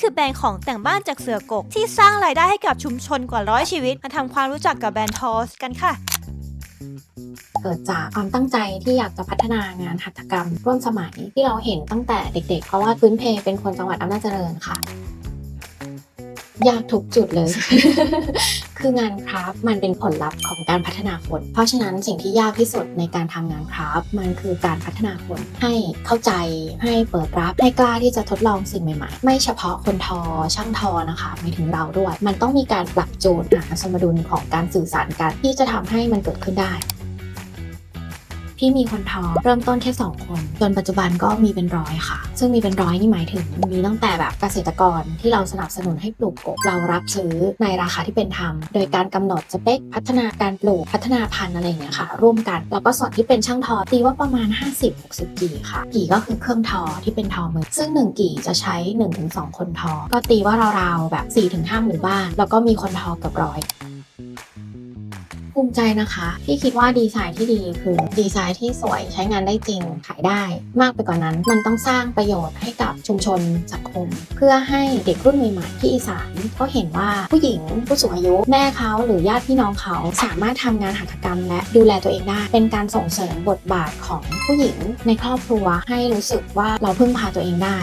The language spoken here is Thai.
คือแบรนด์ของแต่งบ้านจากเสือกก ที่สร้างรายได้ให้กับชุมชนกว่าร้อยชีวิต มาทำความรู้จักกับแบรนด์ทอสกันค่ะเกิดจากความตั้งใจที่อยากจะพัฒนางานหัตถกรรม ร่วมสมัยที่เราเห็นตั้งแต่เด็กๆ เพราะว่าพื้นเพเป็นคนจังหวัดอำนาจเจริญค่ะ ยากทุกจุดเลย คืองานคราฟมันเป็นผลลัพธ์ของการพัฒนาคน เพราะฉะนั้นสิ่งที่ยากที่สุดในการทำงานคราฟมันคือการพัฒนาคนให้เข้าใจให้เปิดรับให้กล้าที่จะทดลองสิ่งใหม่ๆ ไม่เฉพาะคนทอช่างทอนะคะหมายถึงเราด้วย มันต้องมีการปรับจูนหาสมดุลของการสื่อสารกันที่จะทำให้มันเกิดขึ้นได้ พี่มีคนทอเริ่มต้นแค่ 2 คน จนปัจจุบันก็มีเป็นร้อยค่ะ ซึ่งมีเป็นร้อยนี่หมายถึงมีตั้งแต่แบบเกษตรกรที่เราสนับสนุนให้ปลูกกบเรารับซื้อในราคาที่เป็นธรรม โดยการกำหนดสเปคพัฒนาการปลูกพัฒนาพันธุ์อะไรอย่างเงี้ยค่ะ ร่วมกันแล้วก็ส่วนที่เป็นช่างทอตีว่าประมาณ 50-60 กี่ค่ะ กี่ก็คือเครื่องทอที่เป็นทอมือ ซึ่ง 1 กี่จะใช้ 1-2 คนทอ ก็ตีว่าราวๆแบบ 4-5 หมู่บ้าน แล้วก็มีคนทอเกับร้อย ภูมิใจนะคะ ที่คิดว่าดีไซน์ที่ดีคือดีไซน์ที่สวยใช้งานได้จริงขายได้ มากไปกว่านั้น มันต้องสร้างประโยชน์ให้กับชุมชนสังคม เพื่อให้เด็กรุ่นใหม่ๆที่อีสานเขาเห็นว่าผู้หญิงผู้สูงอายุแม่เขาหรือญาติพี่น้องเขาสามารถทำงานหัตถกรรม และดูแลตัวเองได้ เป็นการส่งเสริมบทบาทของผู้หญิงในครอบครัวให้รู้สึกว่าเราพึ่งพาตัวเองได้